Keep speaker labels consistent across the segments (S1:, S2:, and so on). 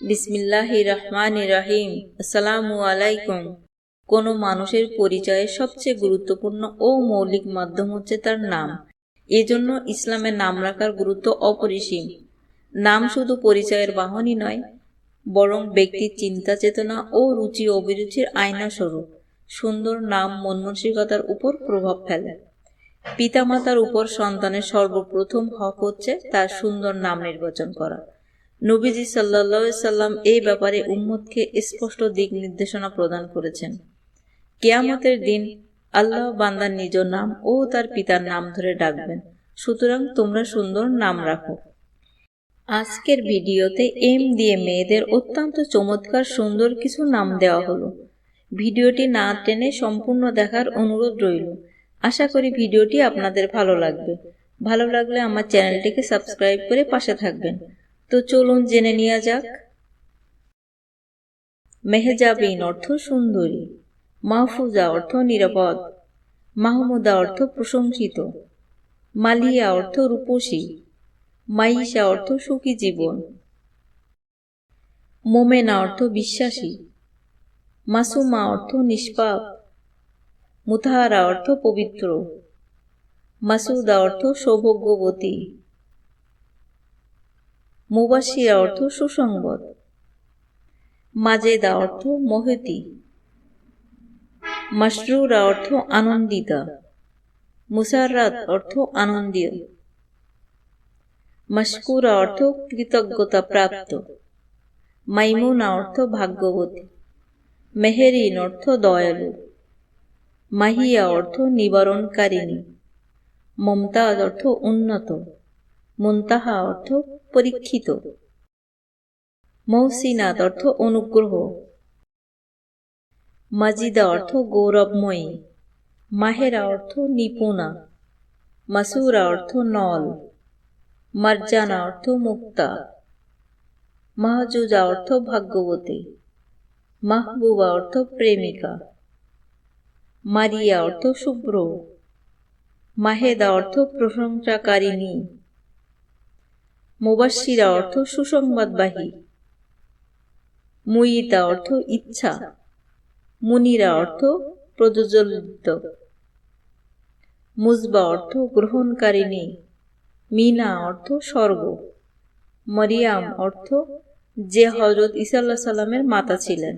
S1: বিসমিল্লাহ রহমান রাহিম আসসালামু আলাইকুম। কোনো মানুষের পরিচয়ের সবচেয়ে গুরুত্বপূর্ণ ও মৌলিক মাধ্যম হচ্ছে তার নাম। এজন্য ইসলামের নাম রাখার গুরুত্ব অপরিসীম। নাম শুধু পরিচয়ের বাহনই নয়, বরং ব্যক্তির চিন্তা চেতনা ও রুচি অভিরুচির আয়না স্বরূপ সুন্দর নাম মন মানসিকতার উপর প্রভাব ফেলে। পিতামাতার উপর সন্তানের সর্বপ্রথম হক হচ্ছে তার সুন্দর নাম নির্বাচন করা। নবীজি সাল্লা সাল্লাম এই ব্যাপারে উম্মদকে স্পষ্ট দিক নির্দেশনা প্রদান করেছেন। কেয়ামতের দিন আল্লাহ বান্দার নিজ নাম ও তার পিতার নাম ধরে ডাকবেন। সুতরাং তোমরা সুন্দর নাম রাখো। আজকের ভিডিওতে এম দিয়ে মেয়েদের অত্যন্ত চমৎকার সুন্দর কিছু নাম দেওয়া হলো। ভিডিওটি না টেনে সম্পূর্ণ দেখার অনুরোধ রইল। আশা করি ভিডিওটি আপনাদের ভালো লাগবে। ভালো লাগলে আমার চ্যানেলটিকে সাবস্ক্রাইব করে পাশে থাকবেন। তো চলুন জেনে নেওয়া যাক। মেহজাবিন অর্থ সুন্দরী, মাহফুজা অর্থ নিরাপদ, মাহমুদা অর্থ প্রশংসিত, মালিয়া অর্থ রূপসী, মাইশা অর্থ সুখী জীবন, মোমেনা অর্থ বিশ্বাসী, মাসুমা অর্থ নিষ্পাপ, মুতাহারা অর্থ পবিত্র, মাসুদা অর্থ সৌভাগ্যবতী। মুবাসিরা অর্থ সুসংবাদ। মাজেদা অর্থ মহতি। মাসরুরা অর্থ আনন্দিতা। মুসাররাত অর্থ আনন্দীয়। মশকুরা অর্থ কৃতজ্ঞতা প্রাপ্ত। মাইমুনা অর্থ ভাগ্যবতী। মেহেরিন অর্থ দয়ালু। মাহিয়া অর্থ নিবারণকারিণী। মমতাজ অর্থ উন্নত। মুন্তাহা অর্থ পরীক্ষিত। মহসিনাত অর্থ অনুগ্রহ। মাজিদা অর্থ গৌরবময়ী। মাহেরা অর্থ নিপুণা। মাসুরা অর্থ নল। মার্জানা অর্থ মুক্তা। মাহজুজা অর্থ ভাগ্যবতী। মাহবুবা অর্থ প্রেমিকা। মারিয়া অর্থ শুভ্র। মাহেদা অর্থ প্রশংসাকারিণী। মুবাসিরা অর্থ সুসংবাদবাহী। মুইতা অর্থ ইচ্ছা। মুনিরা অর্থ প্রযোজলিত মুজবা অর্থ গ্রহণকারিণী। মিনা অর্থ স্বর্গ। মরিয়াম অর্থ যে হজরত ইসাল্লাহ সাল্লামের মাতা ছিলেন।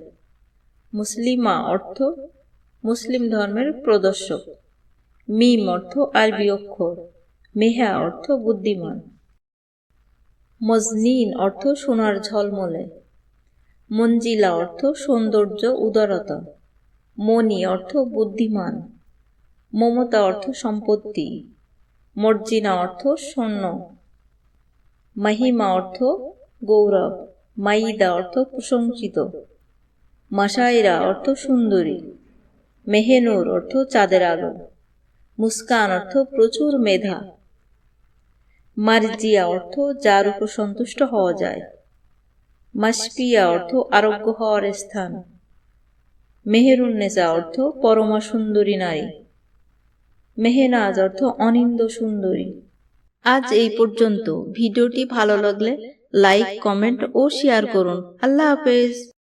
S1: মুসলিমা অর্থ মুসলিম ধর্মের প্রদর্শক। মিম অর্থ আরবি অক্ষর। মেহা অর্থ বুদ্ধিমান। মজনিন অর্থ সোনার ঝলমলে। মঞ্জিলা অর্থ সৌন্দর্য উদারতা। মনি অর্থ বুদ্ধিমান। মমতা অর্থ সম্পত্তি। মর্জিনা অর্থ স্বর্ণ। মাহিমা অর্থ গৌরব। মাইদা অর্থ প্রশংসিত। মাসাইরা অর্থ সুন্দরী। মেহেনুর অর্থ চাঁদের আলো। মুস্কান অর্থ প্রচুর মেধা। মার্জিয়া অর্থ যার উপর সন্তুষ্ট হওয়া যায়। মাসপিয়া অর্থ আরোগ্য হওয়ার স্থান। মেহেরুন্নেসা অর্থ পরমা সুন্দরী নারী। মেহেনাজ অর্থ অনিন্দ সুন্দরী। আজ এই পর্যন্ত। ভিডিওটি ভালো লাগলে লাইক, কমেন্ট ও শেয়ার করুন। আল্লাহ হাফেজ।